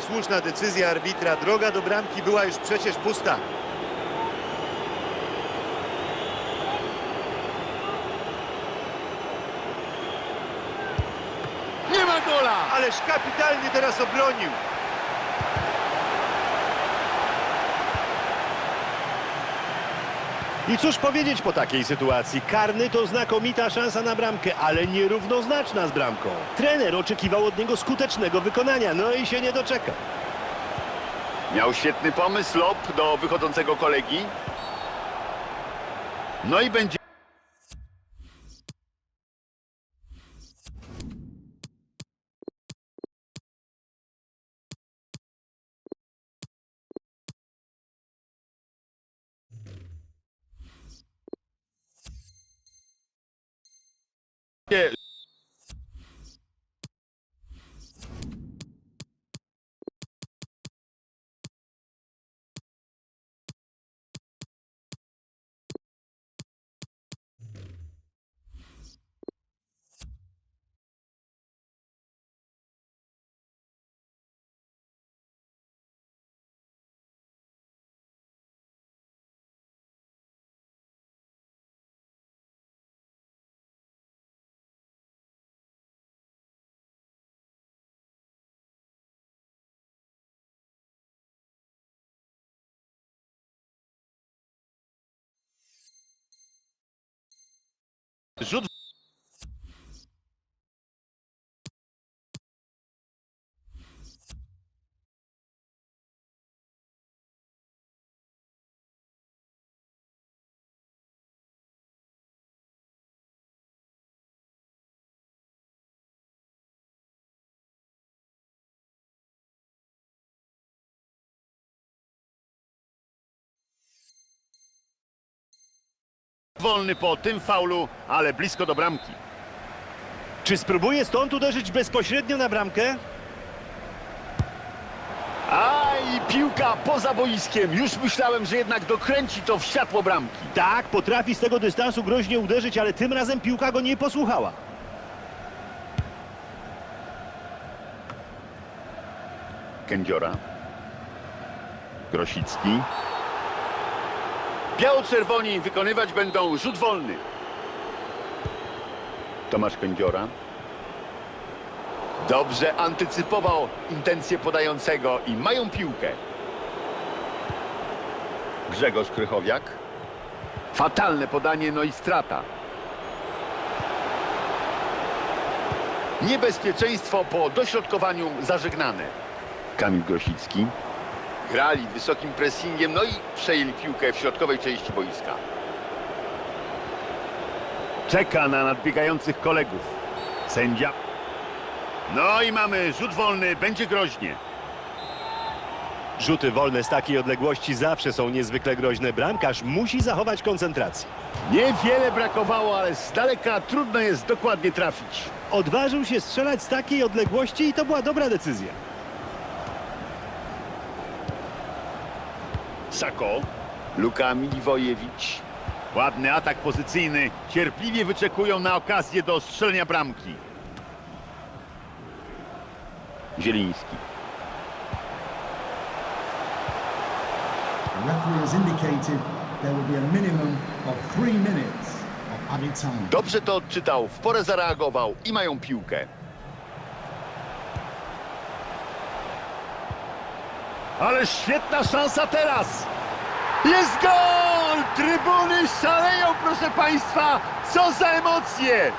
słuszna decyzja arbitra. Droga do bramki była już przecież pusta. Nie ma gola! Ależ kapitalnie teraz obronił. I cóż powiedzieć po takiej sytuacji? Karny to znakomita szansa na bramkę, ale nierównoznaczna z bramką. Trener oczekiwał od niego skutecznego wykonania, no i się nie doczekał. Miał świetny pomysł, lob do wychodzącego kolegi. No i będzie... Nie, Rzut wolny po tym faulu, ale blisko do bramki. Czy spróbuje stąd uderzyć bezpośrednio na bramkę? A i piłka poza boiskiem. Już myślałem, że jednak dokręci to w światło bramki. Tak, potrafi z tego dystansu groźnie uderzyć, ale tym razem piłka go nie posłuchała. Kędziora. Grosicki. Biało-czerwoni wykonywać będą rzut wolny. Tomasz Kędziora. Dobrze antycypował intencje podającego i mają piłkę. Grzegorz Krychowiak. Fatalne podanie, no i strata. Niebezpieczeństwo po dośrodkowaniu zażegnane. Kamil Grosicki. Grali wysokim pressingiem, no i przejęli piłkę w środkowej części boiska. Czeka na nadbiegających kolegów. Sędzia. No i mamy rzut wolny, będzie groźnie. Rzuty wolne z takiej odległości zawsze są niezwykle groźne. Bramkarz musi zachować koncentrację. Niewiele brakowało, ale z daleka trudno jest dokładnie trafić. Odważył się strzelać z takiej odległości i to była dobra decyzja. Sako. Luka Miliwojewicz. Ładny atak pozycyjny. Cierpliwie wyczekują na okazję do strzelenia bramki. Zieliński. Dobrze to odczytał, w porę zareagował i mają piłkę. Ale świetna szansa teraz! Jest gol! Trybuny szaleją, proszę Państwa! Co za emocje!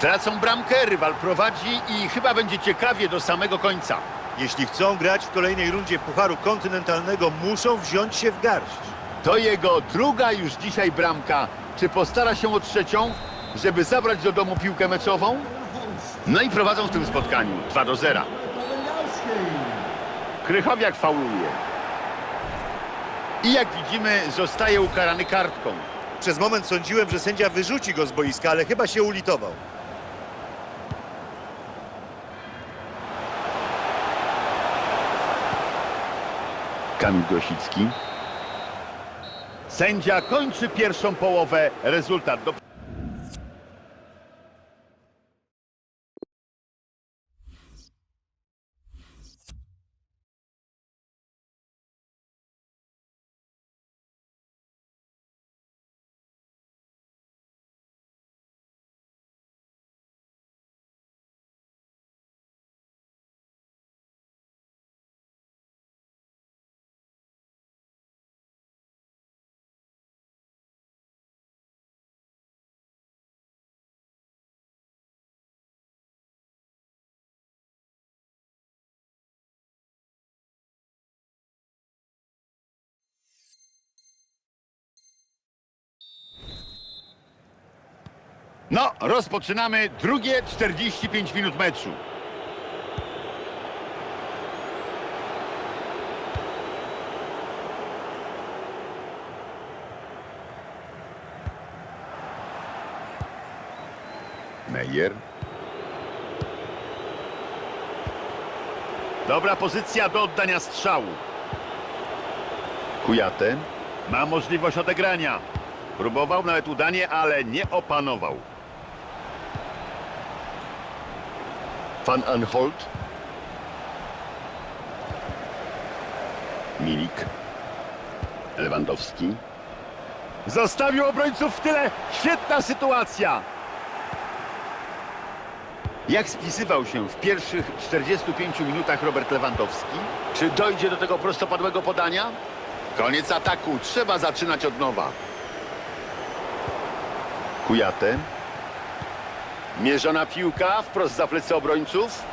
Tracą bramkę, rywal prowadzi i chyba będzie ciekawie do samego końca. Jeśli chcą grać w kolejnej rundzie Pucharu Kontynentalnego, muszą wziąć się w garść. To jego druga już dzisiaj bramka. Czy postara się o trzecią, żeby zabrać do domu piłkę meczową? No i prowadzą w tym spotkaniu 2 do 0. Krychowiak fauluje. I jak widzimy, zostaje ukarany kartką. Przez moment sądziłem, że sędzia wyrzuci go z boiska, ale chyba się ulitował. Kamil Grosicki. Sędzia kończy pierwszą połowę. Rezultat do No, rozpoczynamy drugie 45 minut meczu. Meyer. Dobra pozycja do oddania strzału. Kujate ma możliwość odegrania. Próbował nawet udanie, ale nie opanował. Van Anholt. Milik. Lewandowski. Zostawił obrońców w tyle. Świetna sytuacja. Jak spisywał się w pierwszych 45 minutach Robert Lewandowski? Czy dojdzie do tego prostopadłego podania? Koniec ataku. Trzeba zaczynać od nowa. Kujate. Mierzona piłka wprost za plecy obrońców.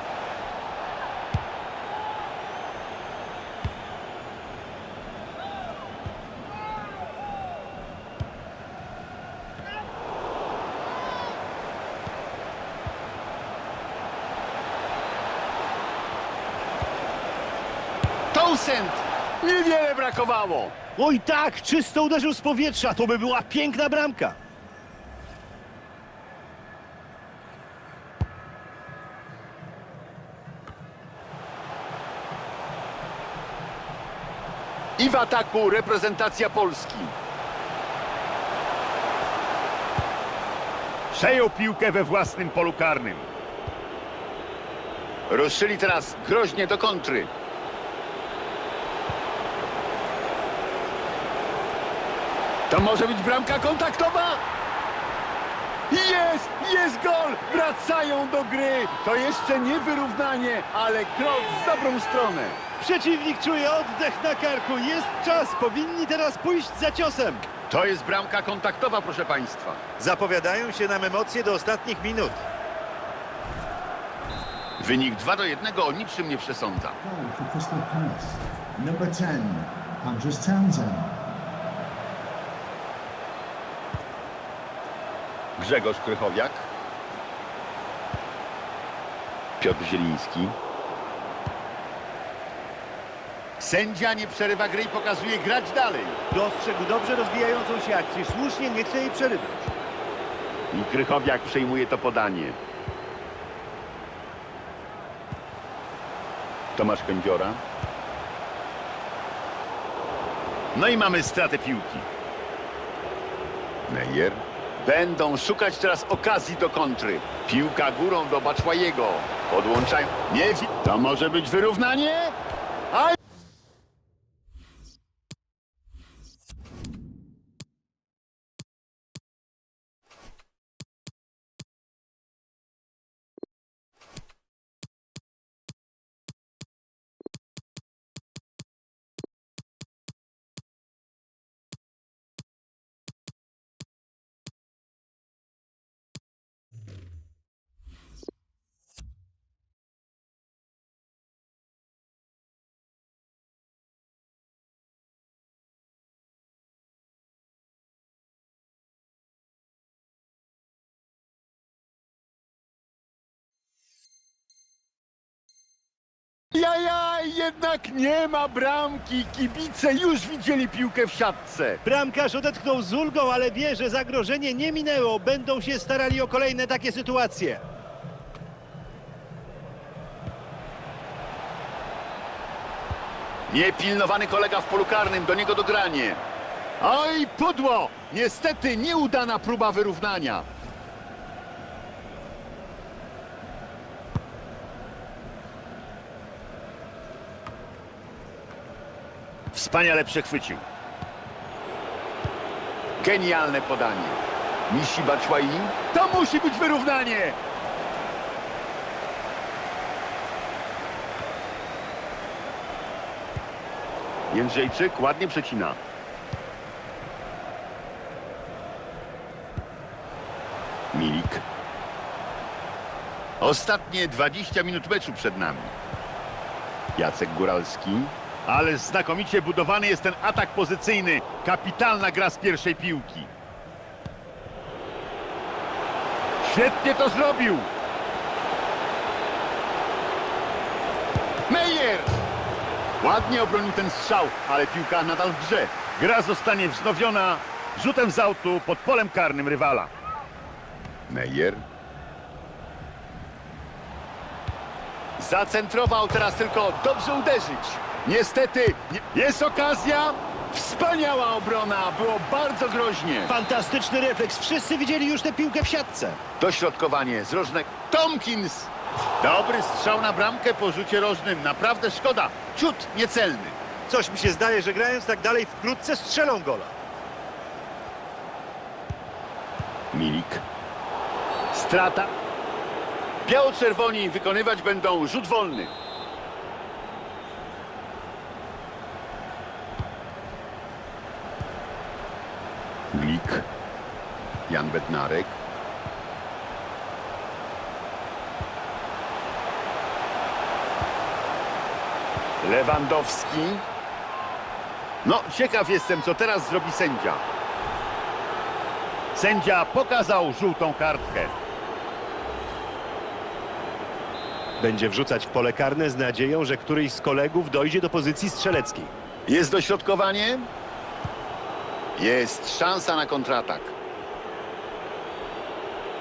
Townsend! Niewiele brakowało. Oj tak, czysto uderzył z powietrza. To by była piękna bramka. I w ataku reprezentacja Polski. Przejął piłkę we własnym polu karnym. Ruszyli teraz groźnie do kontry. To może być bramka kontaktowa? Jest! Jest gol! Wracają do gry! To jeszcze nie wyrównanie, ale krok w dobrą stronę. Przeciwnik czuje oddech na karku. Jest czas. Powinni teraz pójść za ciosem. To jest bramka kontaktowa, proszę Państwa. Zapowiadają się nam emocje do ostatnich minut. Wynik 2 do 1 o niczym nie przesądza. Goal for Crystal Palace. Number 10, Andres Townsend. Grzegorz Krychowiak. Piotr Zieliński. Sędzia nie przerywa gry i pokazuje grać dalej. Dostrzegł dobrze rozwijającą się akcję. Słusznie nie chce jej przerywać. I Krychowiak przejmuje to podanie. Tomasz Kędziora. No i mamy stratę piłki. Meyer. Będą szukać teraz okazji do kontry. Piłka górą do Baczłajego. Podłączają. Nie, to może być wyrównanie? Aj! Jednak nie ma bramki. Kibice już widzieli piłkę w siatce. Bramkarz odetchnął z ulgą, ale wie, że zagrożenie nie minęło. Będą się starali o kolejne takie sytuacje. Niepilnowany kolega w polu karnym, do niego dogranie. Oj, pudło! Niestety nieudana próba wyrównania. Wspaniale przechwycił. Genialne podanie. Mishi Batshuayi. To musi być wyrównanie! Jędrzejczyk ładnie przecina. Milik. Ostatnie 20 minut meczu przed nami. Jacek Góralski. Ale znakomicie budowany jest ten atak pozycyjny. Kapitalna gra z pierwszej piłki. Świetnie to zrobił. Meyer! Ładnie obronił ten strzał, ale piłka nadal w grze. Gra zostanie wznowiona rzutem z autu pod polem karnym rywala. Meyer. Zacentrował teraz tylko dobrze uderzyć. Niestety nie- jest okazja. Wspaniała obrona, było bardzo groźnie. Fantastyczny refleks. Wszyscy widzieli już tę piłkę w siatce. Dośrodkowanie z rożnek. Tomkins! Dobry strzał na bramkę po rzucie rożnym. Naprawdę szkoda. Ciut niecelny. Coś mi się zdaje, że grając tak dalej wkrótce strzelą gola. Milik. Strata. Biało-czerwoni wykonywać będą rzut wolny. Milik. Jan Bednarek. Lewandowski. No, ciekaw jestem, co teraz zrobi sędzia. Sędzia pokazał żółtą kartkę. Będzie wrzucać w pole karne z nadzieją, że któryś z kolegów dojdzie do pozycji strzeleckiej. Jest dośrodkowanie. Jest szansa na kontratak.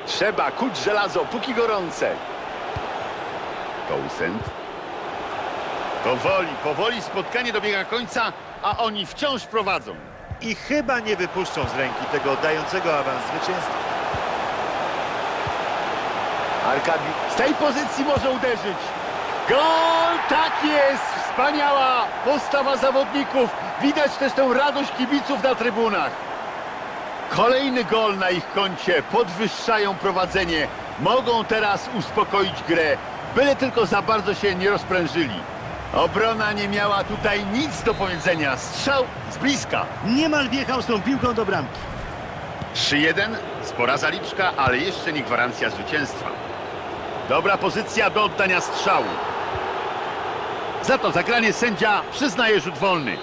Trzeba kuć żelazo, póki gorące. Towsend. Powoli, powoli spotkanie dobiega końca, a oni wciąż prowadzą. I chyba nie wypuszczą z ręki tego oddającego awans zwycięstwa. Arkadiusz z tej pozycji może uderzyć. Gol! Tak jest! Wspaniała postawa zawodników. Widać też tę radość kibiców na trybunach. Kolejny gol na ich koncie. Podwyższają prowadzenie. Mogą teraz uspokoić grę. Byle tylko za bardzo się nie rozprężyli. Obrona nie miała tutaj nic do powiedzenia. Strzał z bliska. Niemal wjechał z tą piłką do bramki. 3-1, spora zaliczka, ale jeszcze nie gwarancja zwycięstwa. Dobra pozycja do oddania strzału. Za to zagranie sędzia przyznaje rzut wolny.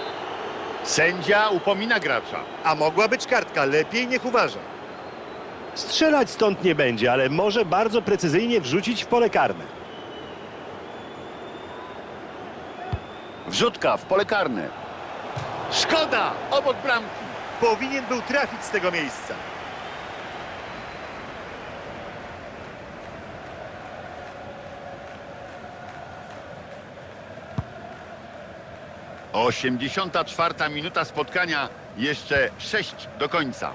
Sędzia upomina gracza. A mogła być kartka, lepiej niech uważa. Strzelać stąd nie będzie, ale może bardzo precyzyjnie wrzucić w pole karne. Wrzutka w pole karne. Szkoda! Obok bramki. Powinien był trafić z tego miejsca. Osiemdziesiąta czwarta minuta spotkania, jeszcze sześć do końca.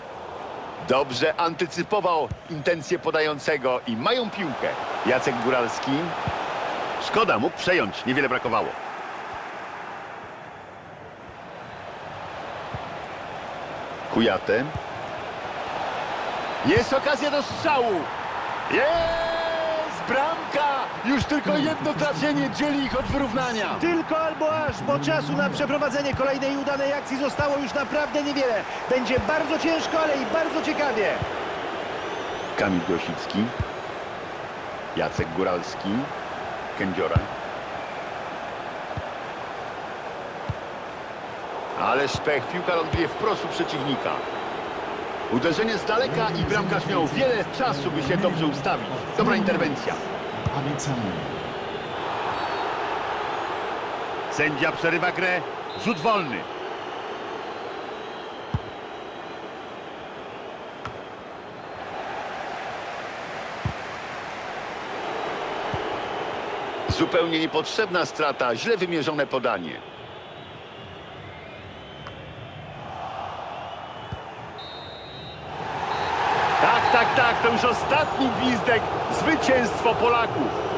Dobrze antycypował intencje podającego i mają piłkę. Jacek Góralski. Szkoda, mógł przejąć, niewiele brakowało. Kujate. Jest okazja do strzału. Jest bramka! Już tylko jedno trafienie dzieli ich od wyrównania. Tylko albo aż, bo czasu na przeprowadzenie kolejnej udanej akcji zostało już naprawdę niewiele. Będzie bardzo ciężko, ale i bardzo ciekawie. Kamil Grosicki, Jacek Góralski, Kędziora. Ale szpech, piłka ląduje wprost u przeciwnika. Uderzenie z daleka i bramkarz miał wiele czasu, by się dobrze ustawić. Dobra interwencja. Time. Sędzia przerywa grę, rzut wolny. Zupełnie niepotrzebna strata, źle wymierzone podanie. Tak, tak, tak, to już ostatni gwizdek. Zwycięstwo Polaków.